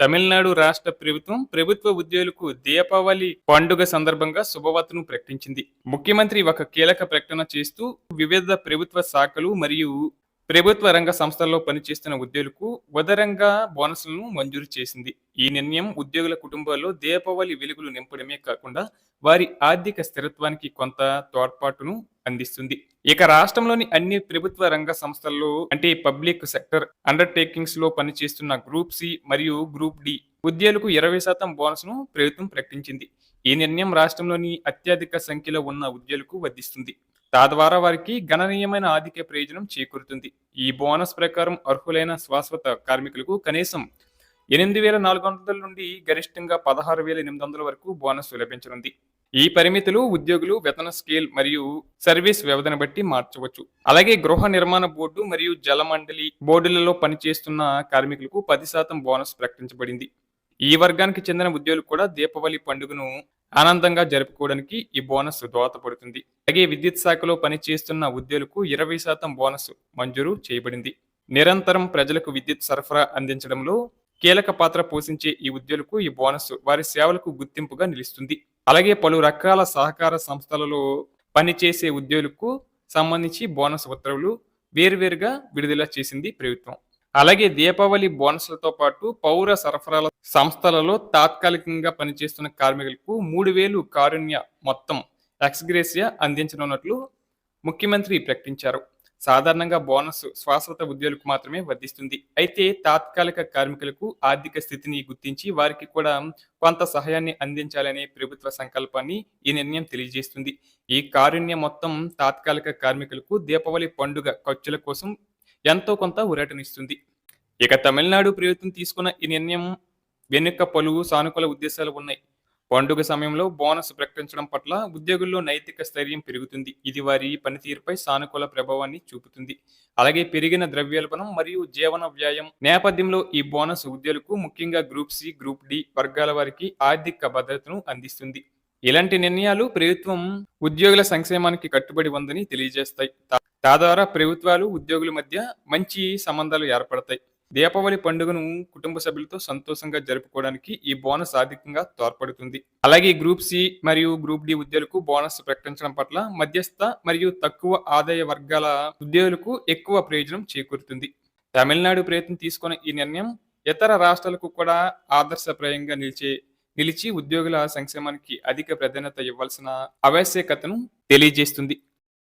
తమిళనాడు రాష్ట్ర ప్రభుత్వం ప్రభుత్వ ఉద్యోగులకు దీపావళి పండుగ సందర్భంగా శుభవార్తను ప్రకటించింది. ముఖ్యమంత్రి ఒక కీలక ప్రకటన చేస్తూ వివిధ ప్రభుత్వ శాఖలు మరియు ప్రభుత్వ రంగ సంస్థల్లో పనిచేస్తున్న ఉద్యోగులకు ఉదరంగా బోనస్లను మంజూరు చేసింది. ఈ నిర్ణయం ఉద్యోగుల కుటుంబాల్లో దీపావళి వెలుగులు నింపడమే కాకుండా వారి ఆర్థిక స్థిరత్వానికి కొంత తోడ్పాటును అందిస్తుంది. ఇక రాష్ట్రంలోని అన్ని ప్రభుత్వ రంగ సంస్థల్లో అంటే పబ్లిక్ సెక్టర్ అండర్టేకింగ్స్లో పనిచేస్తున్న గ్రూప్ సి మరియు గ్రూప్ డి ఉద్యోగులకు ఇరవై శాతం బోనస్ను ప్రభుత్వం ప్రకటించింది. ఈ నిర్ణయం రాష్ట్రంలోని అత్యధిక సంఖ్యలో ఉన్న ఉద్యోగులకు వర్ధిస్తుంది తద్వారా వారికి గణనీయమైన ఆర్థిక ప్రయోజనం చేకూరుతుంది. ఈ బోనస్ ప్రకారం అర్హులైన శాశ్వత కార్మికులకు కనీసం ఎనిమిది వేల నాలుగు వందల నుండి గరిష్టంగా పదహారు వేల ఎనిమిది వందల వరకు బోనస్ లభించనుంది. ఈ పరిమితులు ఉద్యోగులు వేతన స్కేల్ మరియు సర్వీస్ వ్యవధిని బట్టి మార్చవచ్చు. అలాగే గృహ నిర్మాణ బోర్డు మరియు జలమండలి బోర్డులలో పనిచేస్తున్న కార్మికులకు పది శాతం బోనస్ ప్రకటించబడింది. ఈ వర్గానికి చెందిన ఉద్యోగులు కూడా దీపావళి పండుగను ఆనందంగా జరుపుకోవడానికి ఈ బోనస్ దోహదపడుతుంది. అలాగే విద్యుత్ శాఖలో పనిచేస్తున్న ఉద్యోగులకు ఇరవై శాతం బోనస్ మంజూరు చేయబడింది. నిరంతరం ప్రజలకు విద్యుత్ సరఫరా అందించడంలో కీలక పాత్ర పోషించే ఈ ఉద్యోగులకు ఈ బోనస్ వారి సేవలకు గుర్తింపుగా నిలుస్తుంది. అలాగే పలు రకాల సహకార సంస్థలలో పనిచేసే ఉద్యోగులకు సంబంధించి బోనస్ ఉత్తర్వులు వేరువేరుగా విడుదల చేసింది ప్రభుత్వం. అలాగే దీపావళి బోనస్లతో పాటు పౌర సరఫరాల సంస్థలలో తాత్కాలికంగా పనిచేస్తున్న కార్మికులకు మూడు వేలు కారుణ్య మొత్తం ఎక్స్గ్రేసియా అందించనున్నట్లు ముఖ్యమంత్రి ప్రకటించారు. సాధారణంగా బోనస్ శాశ్వత ఉద్యోగులకు మాత్రమే వర్తిస్తుంది. అయితే తాత్కాలిక కార్మికులకు ఆర్థిక స్థితిని గుర్తించి వారికి కూడా కొంత సహాయాన్ని అందించాలనే ప్రభుత్వ సంకల్పాన్ని ఈ నిర్ణయం తెలియజేస్తుంది. ఈ కారుణ్యం మొత్తం తాత్కాలిక కార్మికులకు దీపావళి పండుగ ఖర్చుల కోసం ఎంతో కొంత ఊరటనిస్తుంది. ఇక తమిళనాడు ప్రభుత్వం తీసుకున్న ఈ నిర్ణయం వెనుక పలు సానుకూల ఉద్దేశాలు ఉన్నాయి. పండుగ సమయంలో బోనస్ ప్రకటించడం పట్ల ఉద్యోగుల్లో నైతిక స్థైర్యం పెరుగుతుంది. ఇది వారి పనితీరుపై సానుకూల ప్రభావాన్ని చూపుతుంది. అలాగే పెరిగిన ద్రవ్యోల్బణం మరియు జీవన వ్యయం నేపథ్యంలో ఈ బోనస్ ఉద్యోగులకు ముఖ్యంగా గ్రూప్ సి గ్రూప్ డి వర్గాల వారికి ఆర్థిక భద్రతను అందిస్తుంది. ఇలాంటి నిర్ణయాలు ప్రభుత్వం ఉద్యోగుల సంక్షేమానికి కట్టుబడి ఉందని తెలియజేస్తాయి. తా- తద్వారా ప్రభుత్వాలు ఉద్యోగుల మధ్య మంచి సంబంధాలు ఏర్పడతాయి. దీపావళి పండుగను కుటుంబ సభ్యులతో సంతోషంగా జరుపుకోవడానికి ఈ బోనస్ ఆర్థికంగా తోడ్పడుతుంది. అలాగే గ్రూప్ సి మరియు గ్రూప్ డి ఉద్యోగులకు బోనస్ ప్రకటించడం పట్ల మధ్యస్థ మరియు తక్కువ ఆదాయ వర్గాల ఉద్యోగులకు ఎక్కువ ప్రయోజనం చేకూరుతుంది. తమిళనాడు ప్రయత్నం తీసుకున్న ఈ నిర్ణయం ఇతర రాష్ట్రాలకు కూడా ఆదర్శప్రాయంగా నిలిచే నిలిచి ఉద్యోగుల సంక్షేమానికి అధిక ప్రాధాన్యత ఇవ్వాల్సిన ఆవశ్యకతను తెలియజేస్తుంది.